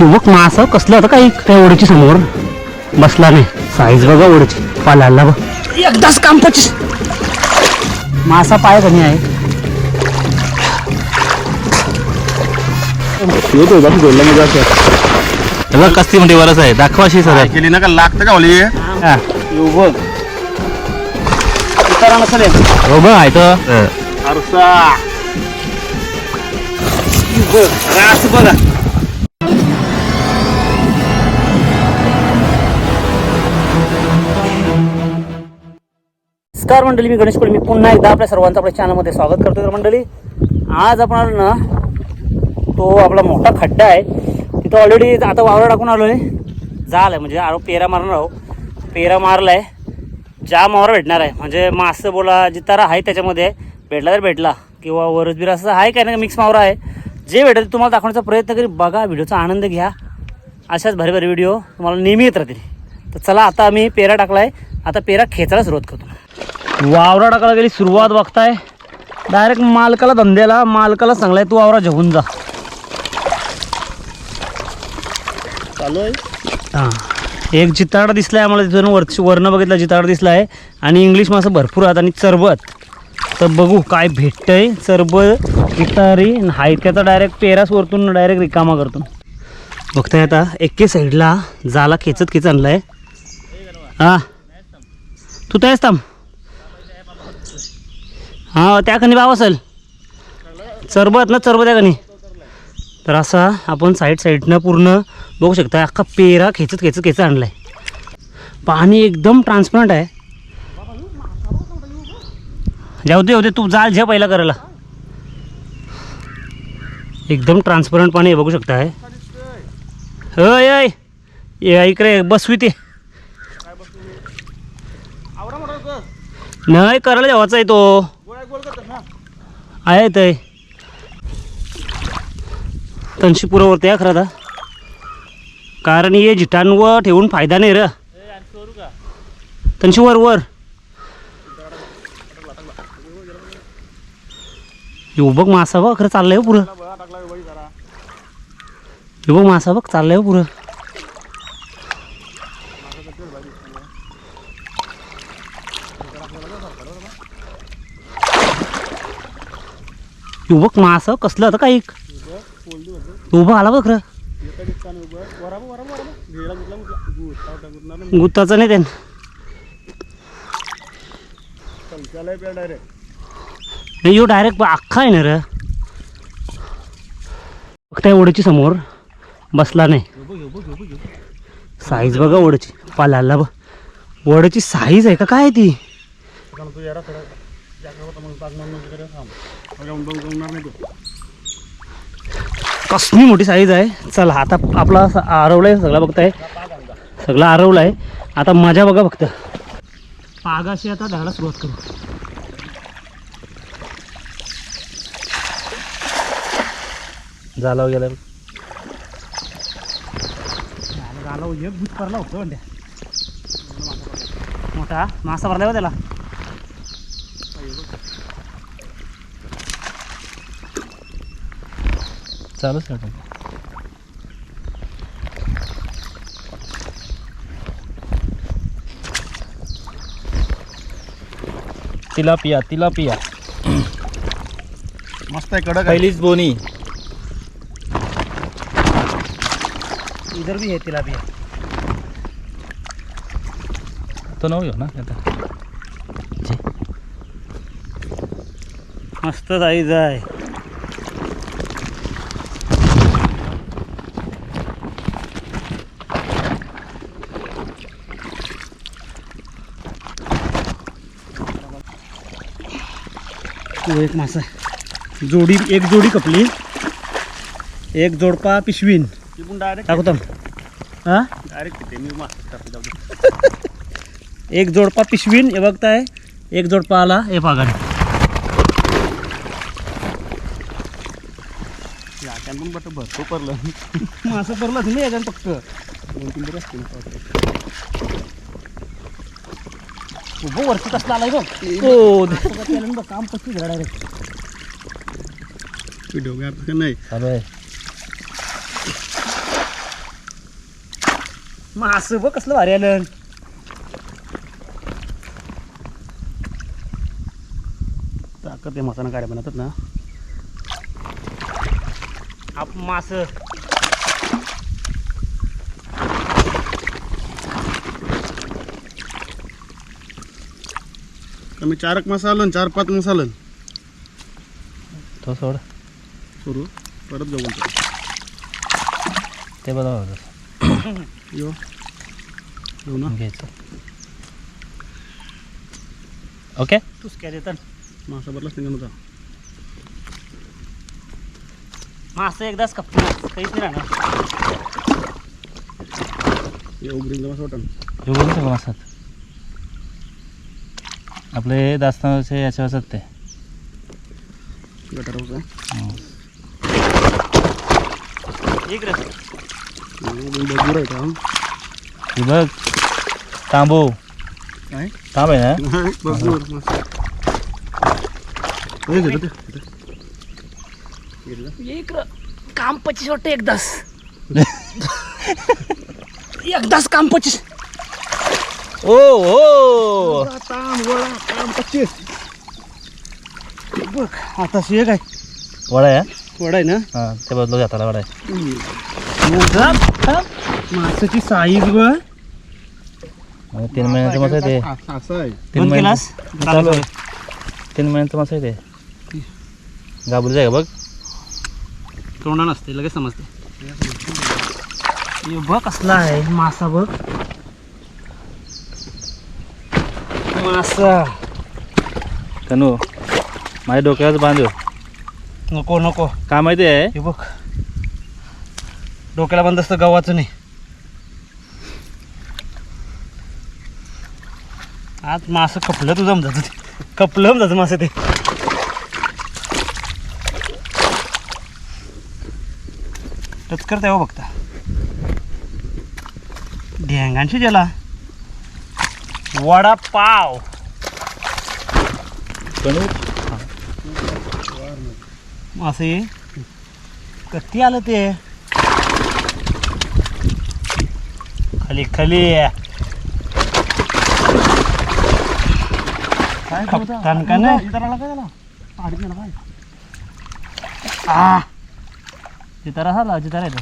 युवक मासा कसलं होतं काही? त्या ओढीची समोर? बसला नाही. साईज बघा ओढीची. पालायला बघ. एकदाच काम पचीस मासा पाय कमी आहे. बघ कस्ती मध्ये वरच आहे. दाखवाशी सर केली ना का? लागतं का ओली? युवक उतारा नसेल हे. बघ आहे तो. आरसा. रास बघा. नमस्कार मंडळी मी गणेश कुळे. मी पुन्हा एकदा आपल्या सर्वांचं आपल्या चॅनलमध्ये स्वागत करतो तर मंडळी आज आपण ना तो आपला मोठा खड्डा आहे. तिथं ऑलरेडी आता वावर टाकून आलो आहे झालं म्हणजे आरो पेरा मारणार आहो पेरा मारला आहे ज्या मावर भेटणार आहे. म्हणजे मासं बोला जितारा आहे त्याच्यामध्ये. भेटला तर भेटला. किंवा वरस बिर असं आहे काय ना मिक्स मावरा आहे. जे भेटेल तुम्हाला दाखवण्याचा प्रयत्न करी बघा व्हिडिओचा आनंद घ्या. अशाच भारी भारी व्हिडिओ तुम्हाला नेहमी येत राहतील. तर चला आता आम्ही पेरा टाकला आहे आता पेरा खेचायला सुरुवात करतो. वावरा टाकायला गेली सुरुवात बघताय. डायरेक्ट मालकाला धंद्याला मालकाला आहे तू वावरा घेऊन जा. चालू आहे हां. एक जिताडा दिसला आहे आम्हाला तिथून वरची वरनं बघितलं जिताडा दिसला आहे आणि इंग्लिश मासं भरपूर आहेत आणि चरबत तर बघू काय भेटतंय. चरबत जितारी हायत्याचा डायरेक्ट पेरास वरतून डायरेक्ट रिकामा करतो बघताय आता एके साईडला जाला खेचत खेच आणलाय. हां. तू त्याच थांब. हां त्या कणी बाब असेल. चरबत ना चरबत त्या कणी तर असा आपण साईड साईडनं पूर्ण बघू शकता अख्खा पेरा खेचत खेचत खेचत आणला आहे पाणी एकदम ट्रान्सपरंट आहे. जाऊ दे दे तू जाल झे पहिला करायला. एकदम ट्रान्सपरंट पाणी आहे बघू शकता. आहे होय. इकडे बसवी ते नाही करायला जेवायचा आहे तो. आहे ते तनशी पुरवरती आहे खरं कारण हे जिटांवर ठेवून फायदा नाही र. तनशी वर वर. येऊ बघ मासा बघ खरं चाललंय हो पुरं. येऊ बघ मासा बघ चाललंय हो पुरं. युवक मास कसलं होतं काही उभं आला बघ खरं. गुत्ताचं नाही त्यानं. नाही यो डायरेक्ट अख्खा आहे ना र. त्या ओढीची समोर. बसला नाही. साईज बघा ओढची पाल्याला बघ. ओढीची साईज आहे का? काय ती? आहे ती. कसली मोठी साईज आहे. चला आता आपला स- आरवलाय सगळा बघताय. सगळा आरवलं आहे आता मजा बघा फक्त. पागाशी आता धाडा सुरुवात करू. झाला गेला झाला एक भूत भरला होतो म्हणत्या मोठा मासा भरला त्याला. चालूच नाही तिलापिया तिलापिया मस्त आहे कडक आहे. पहिलीच बोनी. इधर भी है तिला भी तो नऊ ना आता. मस्त साईज आहे. तो एक मासा. जोडी एक जोडी कपली. एक जोडपा पिशवीन. डायरेक्ट हां? डायरेक्ट मी दे. एक जोडपा पिशवीन हे बघताय एक जोडपा आला हे पागाड याच्यानं पण बट भरतो पडलं. मासं पडलं तुम्ही याच्यात फक्त. दोन तीन दिवस उभं वरती कसला आलाय बघ. बघ काम पस्तीस डायरेक्ट व्हिडिओ नाही मास बघ कसलं भारी आलं. ताकद आहे मसाला गाड्या बनवतात ना. आप मास कमी चार मसालन चार पाच मसालन तो सोड. सुरू परत जाऊ बोलतो ते बरोबर यो. येऊ ना. घ्यायचं ओके? तूच काय देतात मासा बदलाच नाही नव्हता मास एकदाच कपतो काहीच नाही राहणार. ये उघडीन मासा वाटण हे बोलू सगळं मासात आपले दास्तानाचे याचे असतात ते. हं. हे. बघ तांबू. काय? तांब आहे ना? काम पच्चीस वाटतं एकदाच एकदाच काम पच्चीस. ओ ताम पच्चीस बघ आता शे काय? वडा आहे वडा आहे ना? हां ते बदलो जाताला वडा आहे मासाची साईज बघ. आणि तीन महिन्याचं मासा आहे ते. आहे. तीन महिने केलास? चालू आहे. तीन महिन्याचं मासा आहे ते. गाबुली जाय बघ? तोंडा नसते लगेच समजते हे बघ कसला आहे मासा बघ. तनू माझ्या डोक्यावर बांधव नको नको। का माहिती आहे? हे बघ डोक्याला बंद असतं गव्हाचं नाही आज मासं कपलं तुझं ते. कपलं समजायचं मासं ते. टचकर तेव्हा बघता. ढेंगांशी गेला वडापाव. तनू मासे. कधी आलं ते. खाली खाली. खपतान का नाही? आ. जितारा झाला जितारा येतो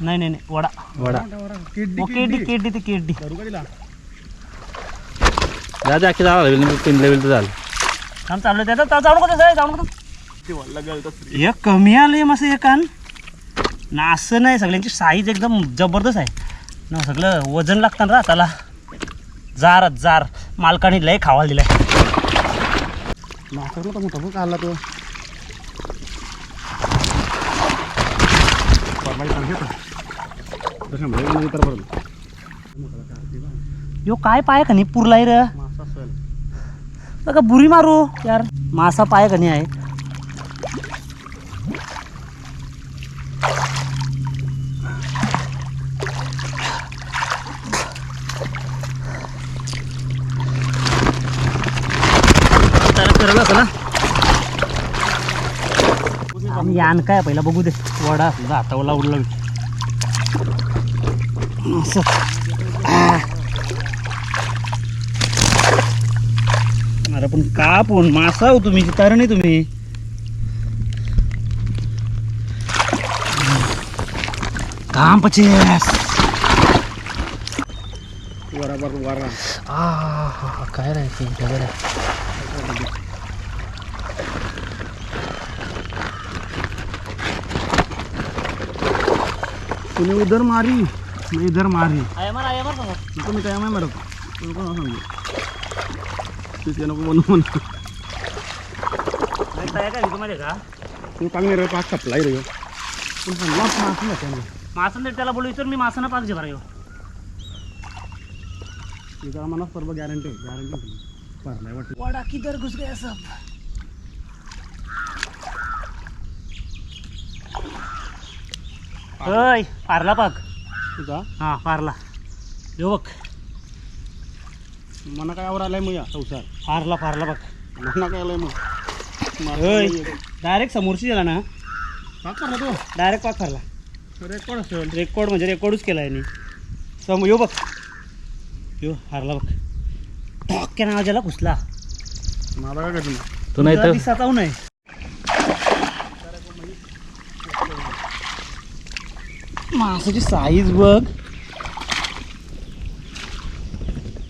नाही नाही नाही. वडा. वडा. ओ केडी केडी ते केडी जा जा अख्खी झाला तीन लेवल तर झालं. थांब चालू त्याचा जाऊ नको त्याचं जाऊ नको एक कमी आलं मस्त एक कान. ना असं नाही सगळ्यांची साईज एकदम जबरदस्त आहे. ना सगळं वजन लागतं ना त्याला जार जार. मालकाने लय खावायला दिलाय. नव्हता मोठा बघ आला तो. तसं तर बरं यो काय पाय का नाही पुरलाय र? बघा बुरी मारू यार. मासा पाय का नाही आहे आम्ही यान काय पहिला बघू दे. वडा असला हातावला उडला असं. अरे पण का पण मासा हो तुम्ही जितार नाही तुम्ही. काम पचेस. वराबर वारा काय राहायची तुम्ही उधर मारी? मी इधर मारी. मी काय मारत? तू नको मला सांगू तिथे नको बनवू म्हणून. तू चांगले रे पाच कपलाय रे पण सांगला मास नाही मासन त्याला बोलू तर मी मासाना पाक जेवणार येऊ तुझा मला सर्व गॅरंटी गॅरंटी भरलाय वाटतं. वडा किधर घुस गया सब. होय पारला पाक तुझा हा पारला. यो बघ. मना काय आवर आलाय मग या संसार? पारला पारला बघ. मना काय आलाय मग? डायरेक्ट समोरची गेला ना? का करला तो? डायरेक्ट पाक पारला रेकॉर्ड असेल. रेकॉर्ड म्हणजे रेकॉर्डच केला आहे सम यो बघ. यो हारला बघ. ठॉक्या नावाच्याला घुसला. मला काय करतो तू नाही तर? दिसाचा नाही. मासाची साईज बघ.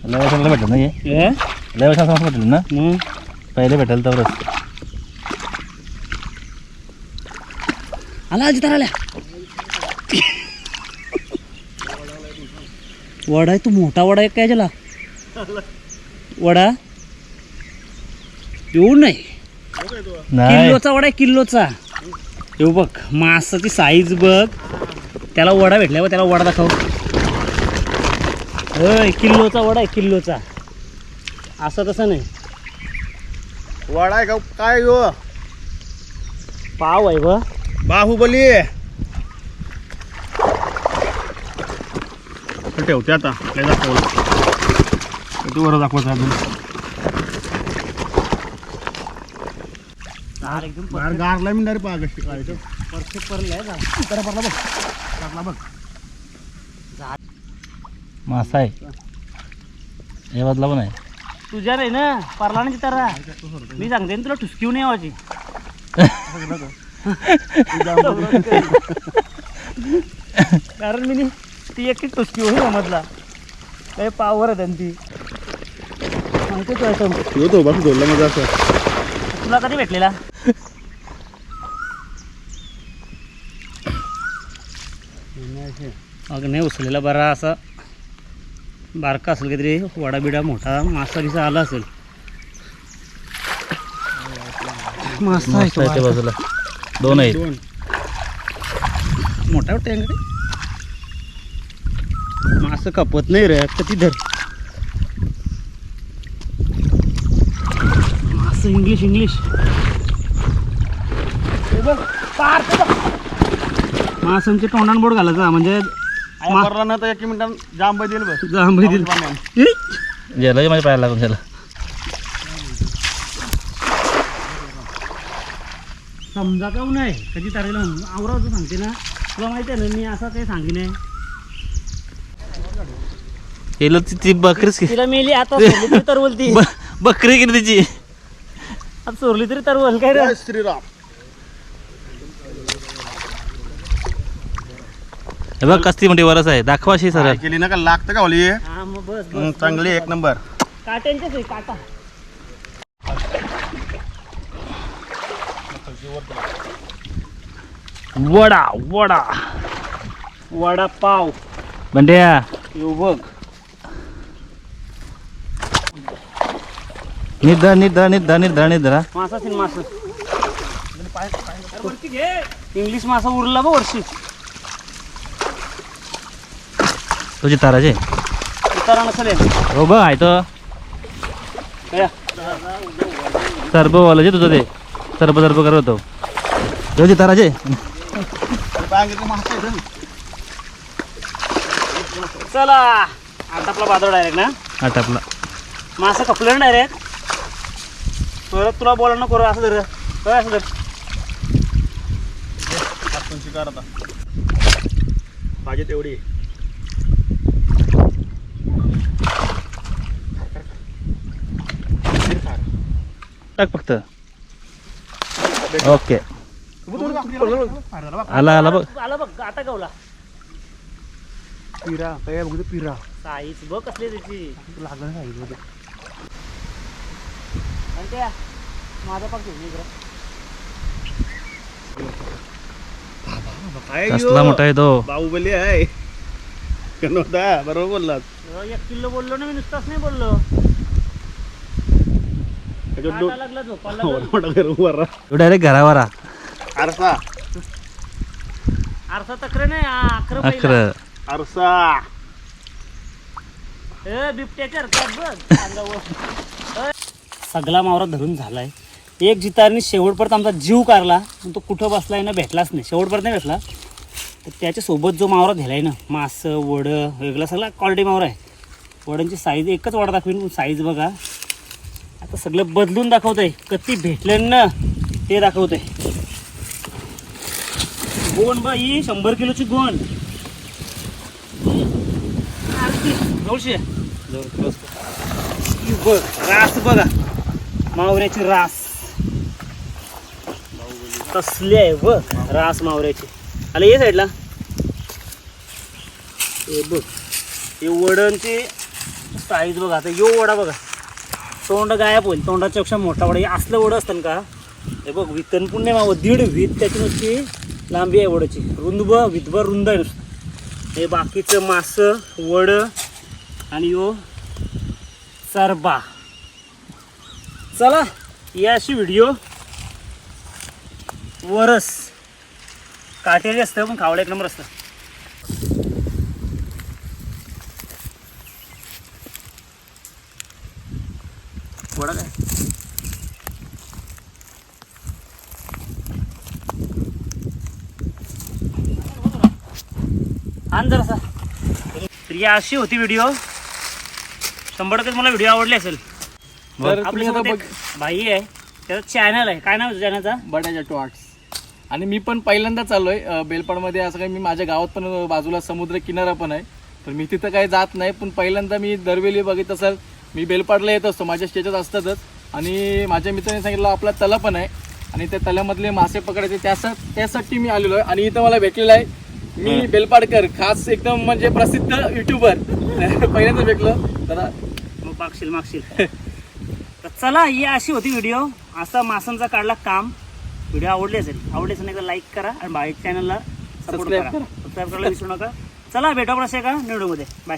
लय वर्षाला भेटेल ना हे ए? लय वर्षाला भेटेल ना? पहिले भेटेल तरच आला अजित आल्या वडा आहे तू मोठा वडा आहे काय त्याला वडा? येऊ नाही. नाही. किल्लोचा वडा आहे किल्लोचा येऊ बघ मासाची साईज बघ. त्याला वडा भेटला बघ त्याला वडा दाखव. होय किल्लोचा वडा आहे किल्लोचा. असं तसं नाही. वाडा आहे का? काय यो पाव आहे बघ बाहुबली. ठेवते आता. काय दाखवलं. तू वर दाखवत अजून? गारला मी डायरेक्ट पाहा कशी परफेक्ट पडलाय का तर पडला बघ. टाकला बघ. मासा आहे. हे बाजला पण आहे. तुझ्या रे ना परला ना चितारा मी सांगते ना तुला ठुसकीव नाही यावाची कारण मी नी- ती एकटी टुसकी होईल समजला काही पावर आहे त्यांची. माहिती तू आयटम यो तो बघ धोरला माझा असं तुला कधी भेटलेला? अगं नाही उचलेला बरा असा. बारका असेल काहीतरी वडा बिडा मोठा मासा बिसा आला असेल. मासा आहे ते बाजूला. दोन आहेत. दोन. मोठा वाटतं यांकडे मासं कपत नाही रे कधी धर. मासं इंग्लिश इंग्लिश. मासांचे तोंडान बोट घालायचा म्हणजे मा- करला ना तर एक मिनिटात जांब दिली. ई! गेलं माझ्या पायाला लागून त्याला समजा का नाही? कधी तारेला आवरावचं सांगते ना. तुला माहिती आहे ना मी असं काही सांगेन नाही. गेलो ती ती बकरीच तिला मेली आता तरी बोलती. बकरी गेली तिची? आता सोडली तरी तर बोल काय श्रीराम. हे बघ कसती मोठी वरस आहे. दाखवा अशी सरळ. काय केली ना का लागतं का ओली? हा मग बस बस चांगली एक नंबर. आहे काटा. वडा वडा. वडापाव. बंड्या. येऊ बघ. निद्रा निद्रा निद्रा निद्रा निद्रा मासा सिन मासा. इंग्लिश मासा उरला बघ वर्षी. तुझी ताराचे उतारा नसेल हे. बघ आहे तो. काय? सरबवालाचे तुझं ते. सरब सरब करत होतो. तुझी ताराचे चला. आता आपला बाजार डायरेक्ट ना. आटापला. मासा कपलं ना डायरेक्ट परत तुला बोला नको रे, असं धर. काय असं धर. शिकार आता पाहिजे तेवढी टाक फक्त. ओके. आला आला बघ. आला बघ आता गवला. पिरा काय बघ पिरा. साईज बघ कसली त्याची. लागलं सांगितलं आणि त्या माझा पाक घेऊन. कसला मोठा आहे तो. बाहुबली आहे. बरोबर बोललात. एक किलो बोललो ना मी नुसताच नाही बोललो त्याच्यात दो- काटा लागला झोपायला एवढा मोठा घर उभा राहा. तो डायरेक्ट घरावर. आ. आरसा. आरसा तक्र नाही हा, अकरा आरसा. ए, बिबट्याच्या बघ. सगळा मावरा धरून झालाय. एक जितारने शेवटपर्यंत आमचा जीव काढला पण तो कुठं बसलाय ना भेटलाच नाही. शेवटपर्यंत नाही भेटला. तर त्याच्यासोबत जो मावरा दिलाय ना मास वडं वेगळा सगळा क्वालिटी मावरा आहे. वड्यांची साईज एकच वडा दाखवीन साईज बघा. आता सगळं बदलून दाखवतंय. कती कधी ना ते दाखवतंय. गोण बा शंभर किलोची गोण. जवळशे बघ रास बघा. मावऱ्याची रास. कसली आहे बघ रास मावऱ्याची. आले ये साईडला. हे बघ हे वडणचे साईज बघा आता यो वडा बघा. तोंड गायब होईल. तोंडाच्या पेक्षा मोठा वडा. हे असलं वडं असतं का? हे बघ वितन पुण्य मावं. दीड वीत त्याची नुसती लांबी आहे वडाची. रुंदब विधभर रुंद आहे नुसतं. हे बाकीचं मास वड आणि यो सरबा. चला या अशी व्हिडिओ. वरस. काटेरी असतं पण खावडा एक नंबर असतं. वडा काय आण जरासा. तर अशी होती व्हिडिओ शंभर टक्के मला व्हिडिओ आवडली असेल. तर आपल्या तुम्ही आता सोबत बघ. एक भाई आहे. त्याचं चॅनल आहे. काय नाव आहे चॅनलचा जटू आर्ट्स आणि मी पण पहिल्यांदा चाललोय अं, बेलपाडमध्ये असं काही मी माझ्या गावात पण बाजूला समुद्र किनारा पण आहे. तर मी तिथं काही जात नाही पण पहिल्यांदा मी दरवेळी बघित असाल मी बेलपाडला येत असतो माझ्या स्टेजच असतातच. आणि माझ्या मित्राने सांगितलं आपला तला पण आहे. आणि त्या तल्यामधले मासे पकडायचे त्यासा त्यासाठी मी आलेलो आहे. आणि इथं मला भेटलेलं आहे. मी बेलपाडकर खास एकदम म्हणजे प्रसिद्ध युट्यूबर पहिल्यांदा भेटलो. तर मग मागशील मागशील. तर चला ही अशी होती व्हिडिओ असा मासांचा काढला काम. व्हिडिओ आवडली असेल आवडली असेल एकदा लाईक करा आणि बाईक चॅनलला सपोर्ट करा. करा. सबस्क्राईब करायला विसरू नका. चला भेटा असे का व्हिडिओमध्ये बाय